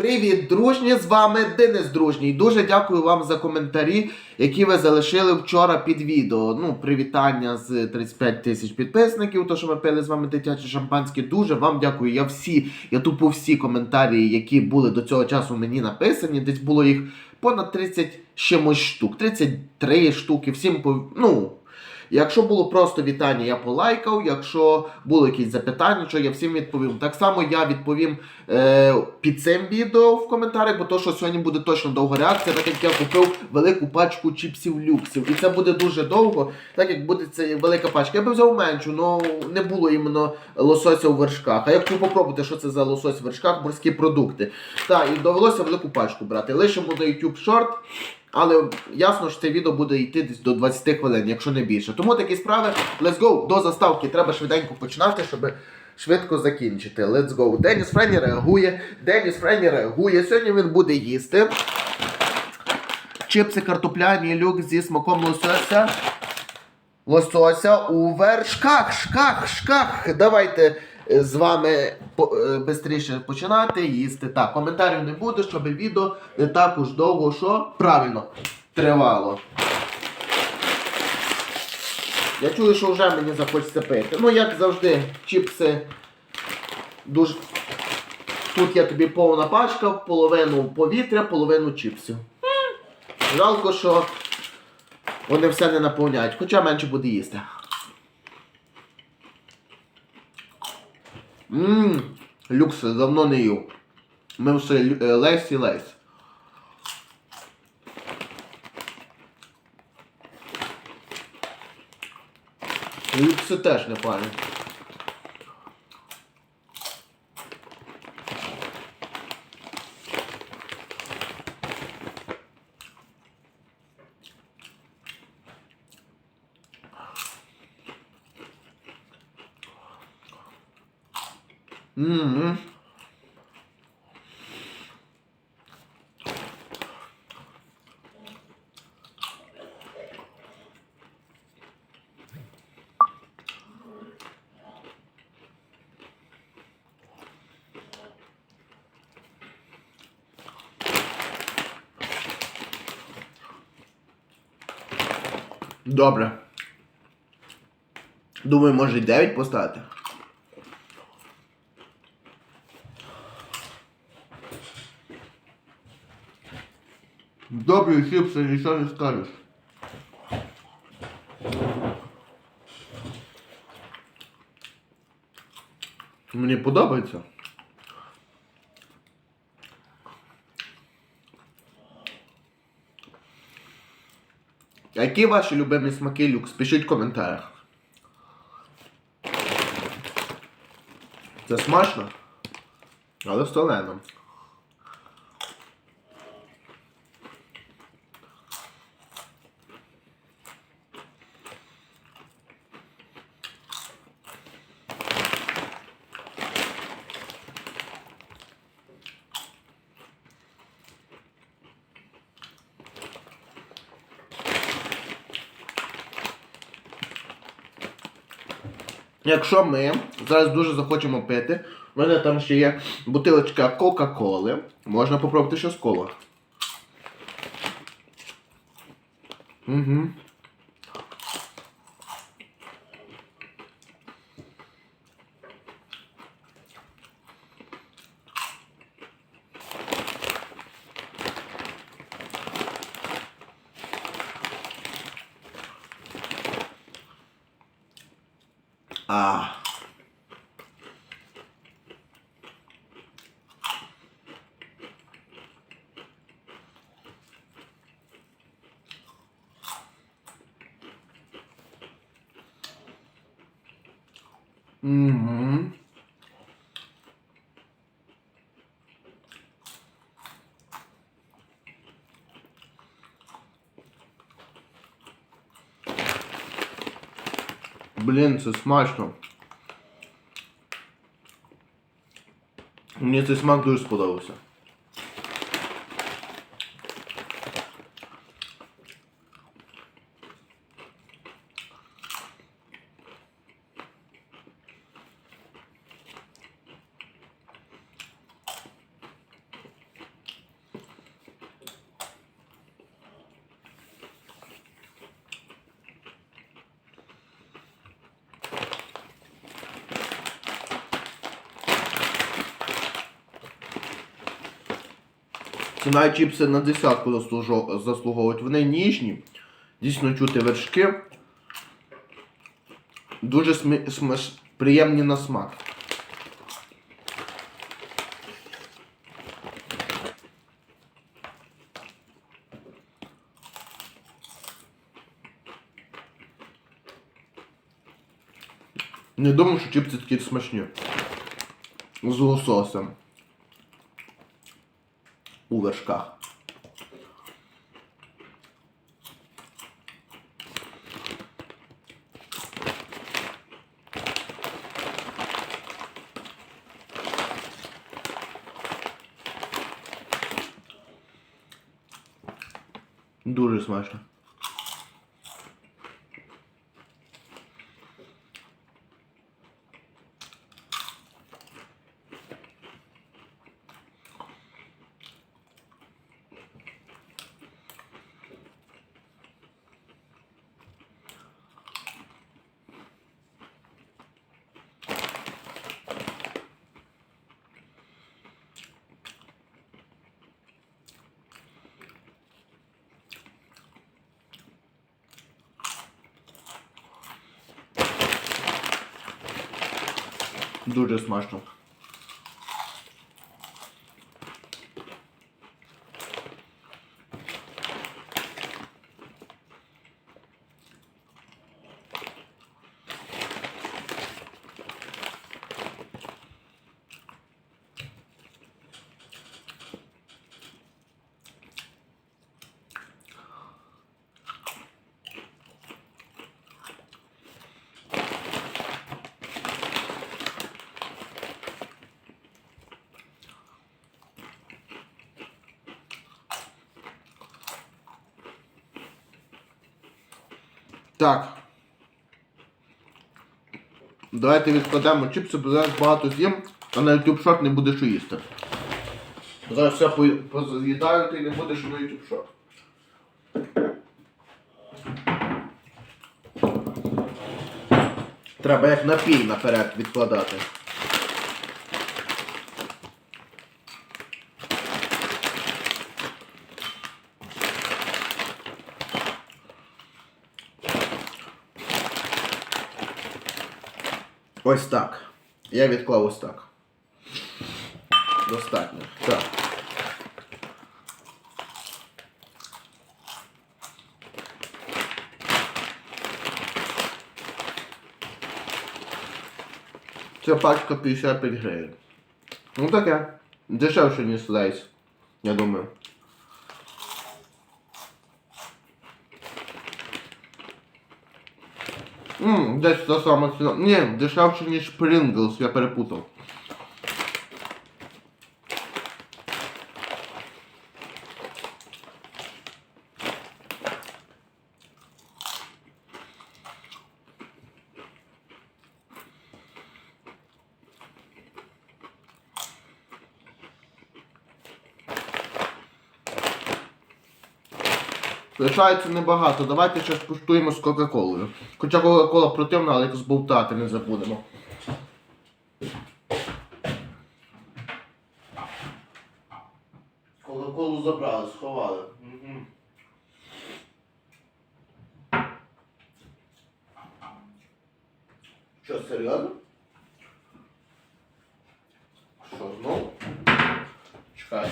Привіт, дружні! З вами Денис Дружній. Дуже дякую вам за коментарі, які ви залишили вчора під відео. Ну, привітання з 35 тисяч підписників, то що ми пили з вами дитяче шампанське. Дуже вам дякую. Я всі, я тупо всі коментарі, які були до цього часу мені написані. Десь було їх понад 30 чимось штук, 33 штуки. Всім ну. Якщо було просто вітання, я полайкав. Якщо було якісь запитання, що я всім відповім. Так само я відповім е, під цим відео в коментарях, бо то, що сьогодні буде точно довга реакція, так як я купив велику пачку чіпсів люксів. І це буде дуже довго, так як буде це велика пачка. Я би взяв меншу, але не було іменно лосося у вершках. А я хотів попробувати, що це за лосось в вершках, морські продукти. Так, і довелося велику пачку брати. Лишимо на YouTube Short. Але ясно, що це відео буде йти десь до 20 хвилин, якщо не більше. Тому такі справи. Let's go! До заставки треба швиденько починати, щоб швидко закінчити. Let's go. Деніс Френі реагує. Деніс Френі реагує. Сьогодні він буде їсти. Чипси картопляні люк зі смаком лосося. Лосося у вершках, шках, шках. Давайте з вами швидше починати їсти. Так, коментарів не буде, щоб відео не так уж довго, що правильно тривало. Я чую, що вже мені захочеться пити. Ну, як завжди, чіпси дуже. Тут є тобі повна пачка, половину повітря, половину чіпсів. Жалко, що вони все не наповняють, хоча менше буде їсти. Ммм, люкс, давно не їв. Ми все е, лесь і лесь. Люкси теж непогані. Ммм. Добре. Думаю, може й 9 поставити. Добрі чіпси, нічого не скажеш. Мені подобається. Які ваші любимі смаки люкс? Пишіть в коментарях. Це смачно, але солено. Якщо ми зараз дуже захочемо пити, в мене там ще є бутилочка Кока-Коли. Можна попробувати щось кола. Угу. Угу. Блін, це смачно. Мені цей смак дуже сподобався. Навіть чіпси на десятку заслуговують. Вони ніжні, дійсно чути вершки. Дуже смі- смеш- приємні на смак. Не думав, що чіпси такі смачні. З лососем. У вершках. Дуже смачно. Дуже смачно. Так. Давайте відкладемо чіпси, бо зараз багато з'їм, а на YouTube Short не буде що їсти. Зараз все по- поз'їдаю, ти не будеш на YouTube Short. Треба як напій наперед відкладати. Ось так. Я відклав ось так. Достатньо. Так. Ця пачка 55 гривень. Ну таке. Дешевше, ніж лейс. Я думаю. Ммм, десь та сама ціна. Ні, дешевше, ніж Pringles, я перепутав. Лишається небагато. Давайте ще скуштуємо з Кока-Колою. Хоча Кока-Кола противна, але якось бовтати не забудемо. Кока-Колу забрали, сховали. Угу. Що, серйозно? Що, знову? Чекай.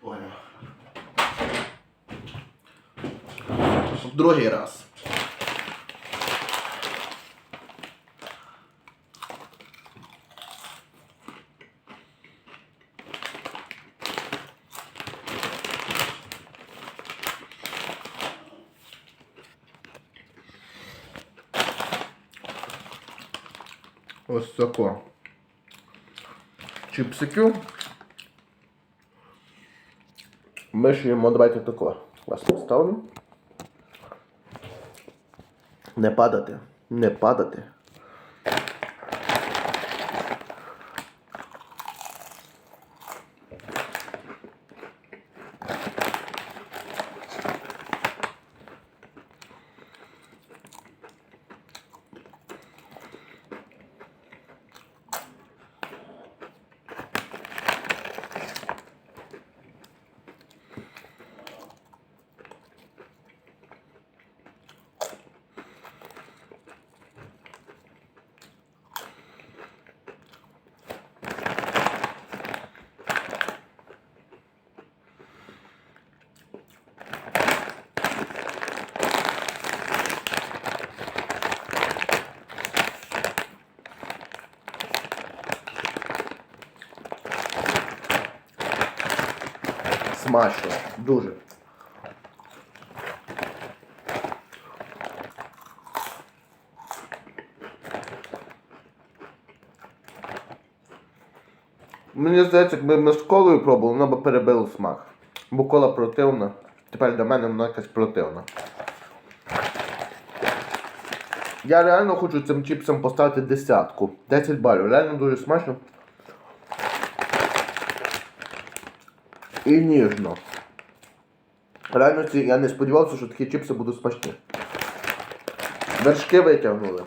Понял. В другий раз. Ось тако. Ми шиємо, давайте тако. Вас поставлю. Не падати. Не падати. Смачно. Дуже. Мені здається, якби ми з колою пробували, воно б перебило смак. Бо кола противна. Тепер для мене вона якась противна. Я реально хочу цим чіпсам поставити десятку. 10 балів. Реально дуже смачно. І ніжно. Реально я не сподівався, що такі чіпси будуть смачні. Вершки витягнули.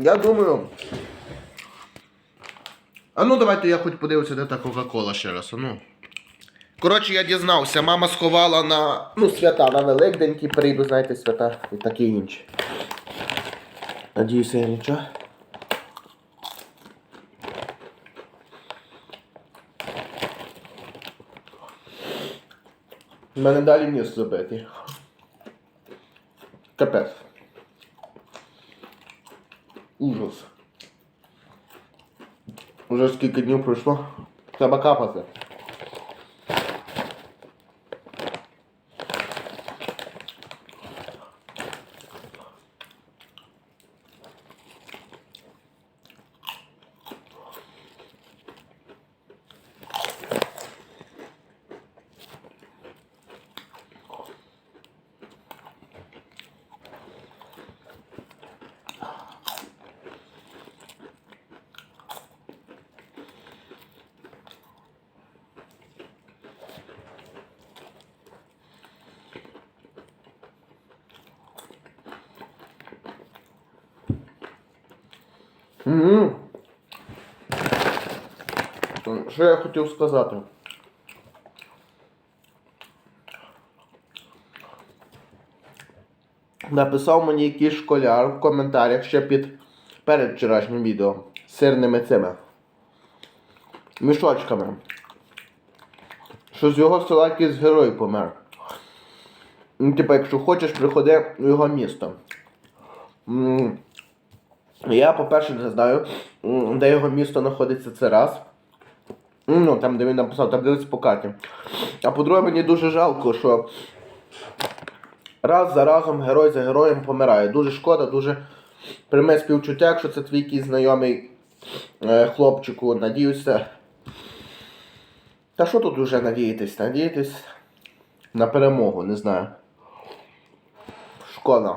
Я думаю. А ну давайте я хоч подивлюся, де та Кока-Кола ще раз. а Ну. Коротше, я дізнався, мама сховала на ну, свята, на Великдень, прийду, знаєте, свята і такі інші. Надіюся, я нічого. У мене далі ніс забитий. Капець. Ужас. Уже скільки днів пройшло. Треба капати. Що я хотів сказати? Написав мені якийсь школяр в коментарях ще під перед вчорашнім відео з сирними цими мішочками. Що з його села якийсь герой помер. Ну, типа, якщо хочеш, приходи в його місто. М, я, по-перше, не знаю, де його місто знаходиться це раз. Ну, там, де він написав, там дивиться по карті. А по-друге, мені дуже жалко, що раз за разом герой за героєм помирає. Дуже шкода, дуже пряме співчуття, якщо це твій якийсь знайомий е, хлопчику. Надіюся. Та що тут уже надіятись? Надіятись на перемогу, не знаю. Шкода.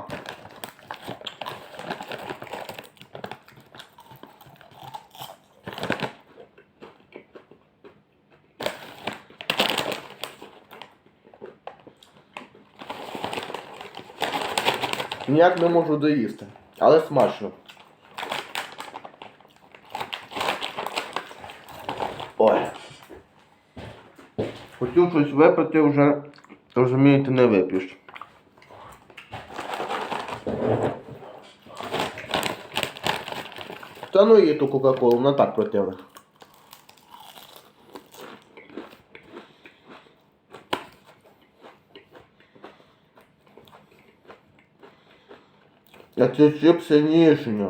Ніяк не можу доїсти, але смачно. Ой. Хотів щось випити вже, розумієте, не вип'єш. Та ну її ту Кока-Колу, вона так противна. А це чипси ніжні.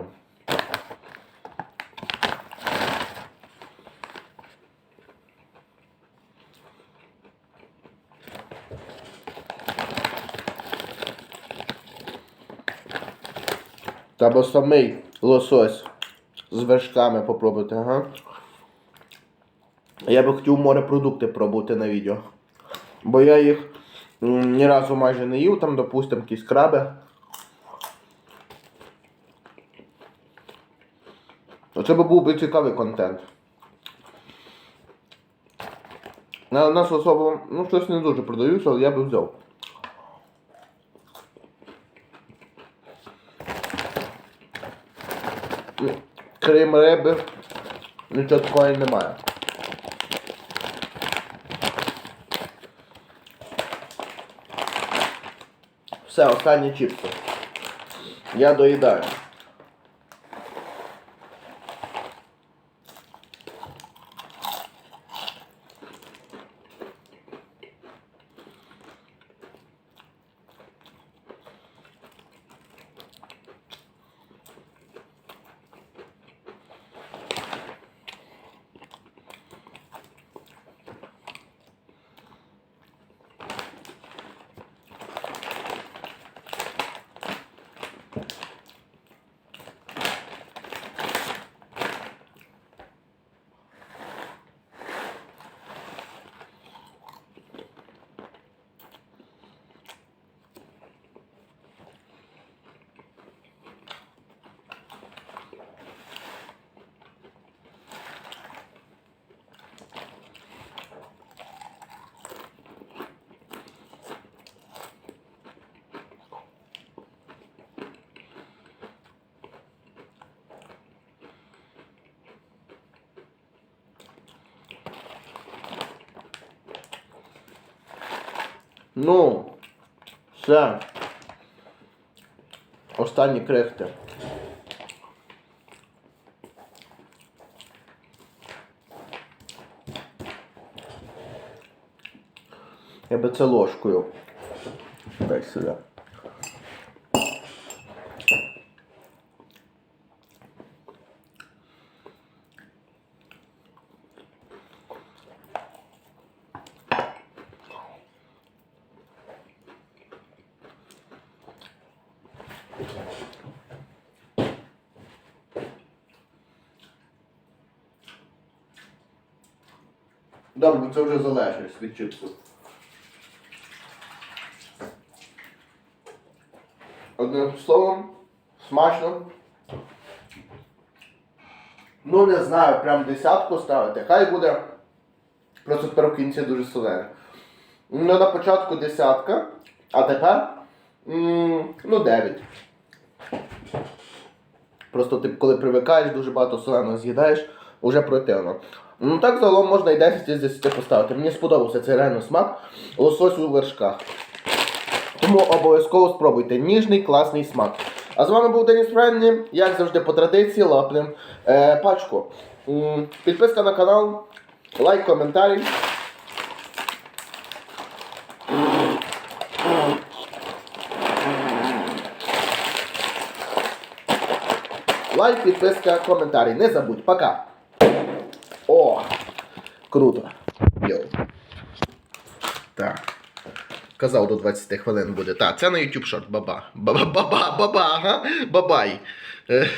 Треба самий лосось з вершками попробувати, ага. Я би хотів морепродукти пробувати на відео. Бо я їх Ні разу майже не їв, там, допустимо, якісь краби. Оце би був би цікавий контент. На нас особо, ну, щось не дуже продаються, але я би взяв. Крім риби, нічого такого немає. Все, останні чіпси. Я доїдаю. Ну, все. Останні крихти. Я би це ложкою. Дай сюди. Добре, бо це вже залежить від чипсу. Одним словом, смачно. Ну, не знаю, прям десятку ставити. Хай буде. Просто тепер в кінці дуже солене. Ну, на початку десятка, а тепер ну 9. Просто ти коли привикаєш, дуже багато соленого з'їдаєш, вже противно. Ну так загалом можна і 10 із 10 поставити. Мені сподобався цей реально смак лосось у вершках. Тому обов'язково спробуйте. Ніжний, класний смак. А з вами був Деніс Френні. Як завжди, по традиції, лапнем е, пачку. М, Підписка на канал, лайк, коментарі. Лайк, підписка, коментарі. Не забудь. Пока. О! Круто. Йоу. Так. Казав, до 20 хвилин буде. Так, це на YouTube шорт. баба. Баба, баба, баба, ага. Бабай. Е,